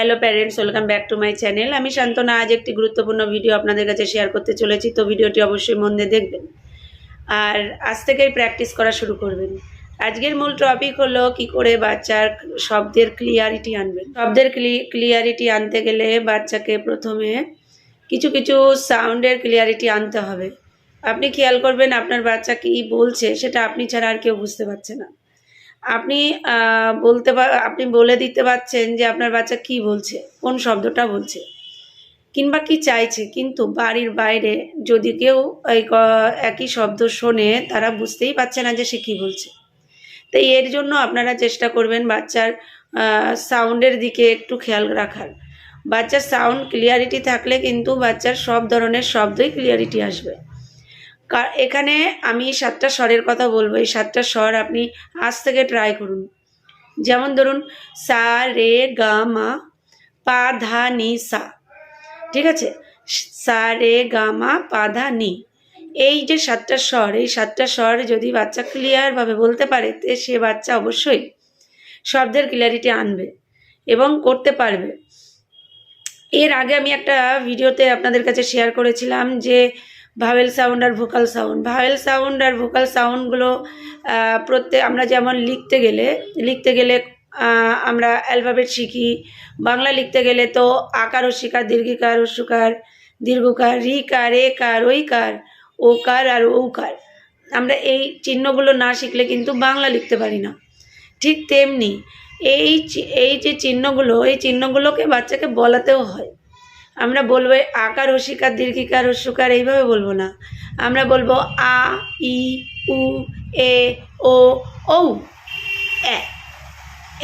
Hello parents welcome back to my channel আমি শান্তনা, আজ একটি গুরুত্বপূর্ণ ভিডিও আপনাদের কাছে শেয়ার করতে চলেছি, তো ভিডিওটি অবশ্যই মন দিয়ে দেখবেন। আর আজ থেকেই প্র্যাকটিস করা শুরু করবেন। আজকের মূল টপিক হলো কি করে বাচ্চার শব্দের ক্লিয়ারিটি আনবেন। শব্দের ক্লিয়ারিটি আনতে গেলে বাচ্চাকে প্রথমে কিছু কিছু সাউন্ডের ক্লিয়ারিটি আনতে হবে। আপনি খেয়াল করবেন আপনার বাচ্চা কী বলছে, সেটা আপনি ছাড়া আর কেউ বুঝতে পারছে না। আপনি বলতে আপনি বলে দিতে পারছেন যে আপনার বাচ্চা কি বলছে, কোন শব্দটা বলছে, কিংবা কি চাইছে, কিন্তু বাড়ির বাইরে যদি কেউ এই একই শব্দ শোনে, তারা বুঝতেই পারছে না যে সে কি বলছে। তাই এর জন্য আপনারা চেষ্টা করবেন বাচ্চার সাউন্ডের দিকে একটু খেয়াল রাখার। বাচ্চার সাউন্ড ক্লিয়ারিটি থাকলে কিন্তু বাচ্চার সব ধরনের শব্দই ক্লিয়ারিটি আসবে। এখানে আমি সাতটা স্বরের কথা বলব। এই সাতটা স্বর আপনি আজ থেকে ট্রাই করুন। যেমন ধরুন, সা, রে, গা, মা, পা, ধা, নি, সা। ঠিক আছে? সা, রে, গা, মা, পা, ধা, নি। এই যে সাতটা স্বর, এই সাতটা স্বর যদি বাচ্চা ক্লিয়ারভাবে বলতে পারে, তে সে বাচ্চা অবশ্যই শব্দের ক্লিয়ারিটি আনবে এবং করতে পারবে। এর আগে আমি একটা ভিডিওতে আপনাদের কাছে শেয়ার করেছিলাম যে ভাওয়েল সাউন্ড আর ভোকাল সাউন্ড ভাওয়েল সাউন্ড আর ভোকাল সাউন্ডগুলো প্রত্যেক আমরা যেমন লিখতে গেলে লিখতে গেলে আমরা অ্যালফাবেট শিখি। বাংলা লিখতে গেলে তো আকার ও শিকার, দীর্ঘিকার হস্যকার দীর্ঘকার, রিকার, একার, ঐকার, ওকার আর ঔকার। আমরা এই চিহ্নগুলো না শিখলে কিন্তু বাংলা লিখতে পারি না। ঠিক তেমনি এই এই যে চিহ্নগুলো, এই চিহ্নগুলোকে বাচ্চাকে বলাতেও হয়। আমরা বলব আকার হসিকার দীর্ঘিকার হস্যকার এইভাবে বলব না। আমরা বলব আ, ই, উ, এ, ও, ঔ, এ।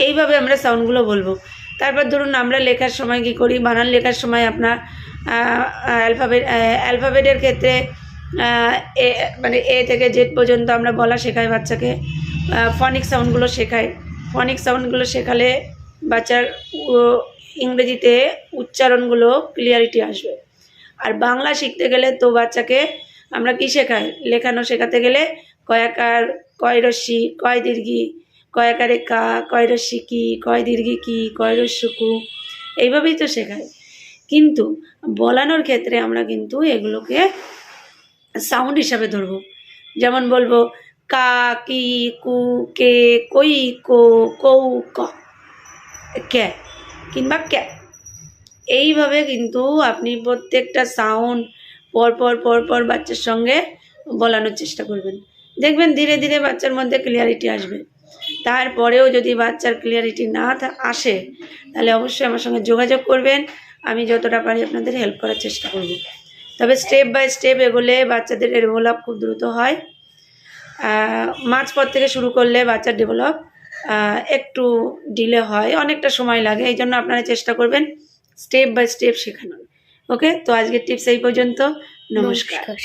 এইভাবে আমরা সাউন্ডগুলো বলব। তারপর ধরুন আমরা লেখার সময় কি করি? বানান লেখার সময় আপনার অ্যালফাবেট অ্যালফাবেটের ক্ষেত্রে এ মানে এ থেকে জেড পর্যন্ত আমরা বলা শেখাই বাচ্চাকে। ফনিক সাউন্ডগুলো শেখাই। ফনিক সাউন্ডগুলো শেখালে বাচ্চার ইংরেজিতে উচ্চারণগুলো ক্লিয়ারিটি আসবে। আর বাংলা শিখতে গেলে তো বাচ্চাকে আমরা কি শেখাই? লেখানো শেখাতে গেলে কয়াকার কয় রশ্মি, কয় দীর্ঘি কয়াকারে কা, কয় রশ্মি কি, কয় দীর্ঘি কি, কয় রস্যু কু, এইভাবেই তো শেখায় কিন্তু বলানোর ক্ষেত্রে আমরা কিন্তু এগুলোকে সাউন্ড হিসাবে ধরবো। যেমন বলব কা, কি, কু, কে, কই, কো, কৌ, ক। কে? কিংবা ক্যা এইভাবে কিন্তু আপনি প্রত্যেকটা সাউন্ড পর পর পর পর বাচ্চার সঙ্গে বলানোর চেষ্টা করবেন। দেখবেন ধীরে ধীরে বাচ্চার মধ্যে ক্লিয়ারিটি আসবে। তারপরেও যদি বাচ্চার ক্লিয়ারিটি না আসে, তাহলে অবশ্যই আমার সঙ্গে যোগাযোগ করবেন। আমি যতটা পারি আপনাদের হেল্প করার চেষ্টা করব। তবে স্টেপ বাই স্টেপ এগোলে বাচ্চাদের ডেভেলপ খুব দ্রুত হয়। মাঝপথ থেকে শুরু করলে বাচ্চার ডেভেলপ একটু ডিলে হয়, অনেকটা সময় লাগে এই জন্য আপনারা চেষ্টা করবেন স্টেপ বাই স্টেপ শেখানোর। ওকে তো আজকের টিপস এই পর্যন্ত। নমস্কার।